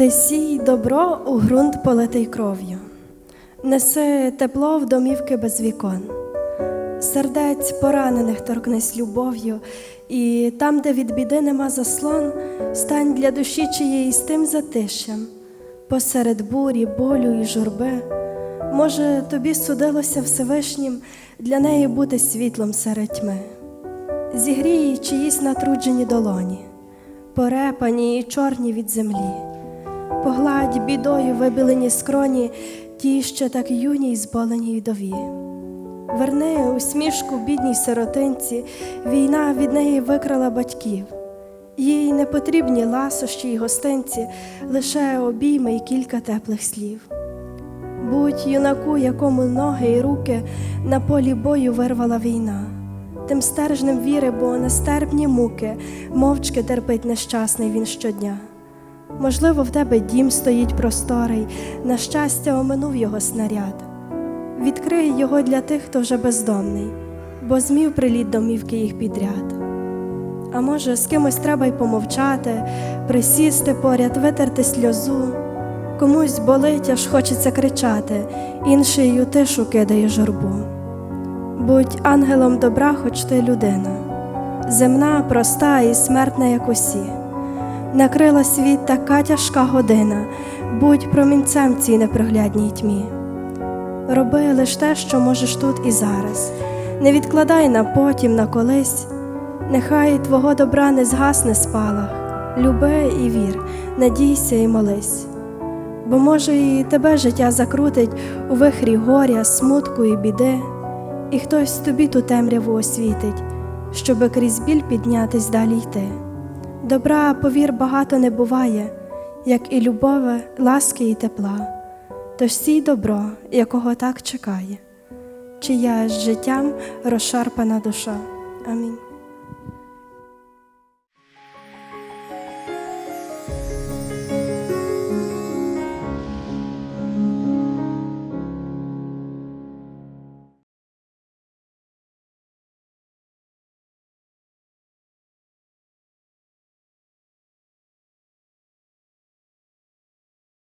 Ти сій добро у ґрунт политий кров'ю, неси тепло в домівки без вікон, сердець поранених торкнись любов'ю, і там, де від біди нема заслон, стань для душі чиєїсь тим затишем, посеред бурі, болю і журби. Може, тобі судилося Всевишнім для неї бути світлом серед тьми. Зігрій чиїсь натруджені долоні, порепані і чорні від землі. Погладь бідою вибілені скроні, ті ще так юні й зболені й дові. Верни усмішку бідній сиротинці, війна від неї викрала батьків. Їй не потрібні ласощі й гостинці, лише обійми й кілька теплих слів. Будь юнаку, якому ноги й руки на полі бою вирвала війна, тим стержнем віри, бо нестерпні муки, мовчки терпить нещасний він щодня. Можливо, в тебе дім стоїть просторий, на щастя, оминув його снаряд. Відкрий його для тих, хто вже бездомний, бо змів приліт домівки їх підряд. А може, з кимось треба й помовчати, присісти поряд, витерти сльозу. Комусь болить, аж хочеться кричати, інший ю тишу кидає журбу. Будь ангелом добра, хоч ти людина, земна, проста і смертна, як усі. Накрила світ така тяжка година, будь промінцем цій непроглядній тьмі. Роби лиш те, що можеш тут і зараз, не відкладай на потім, на колись, нехай твого добра не згасне спалах, люби і вір, надійся і молись. Бо, може, і тебе життя закрутить у вихрі горя, смутку і біди, і хтось тобі ту темряву освітить, щоби крізь біль піднятись далі йти. Добра, повір, багато не буває, як і любові, ласки і тепла. Тож сій добро, якого так чекає, чия з життям розшарпана душа. Амінь.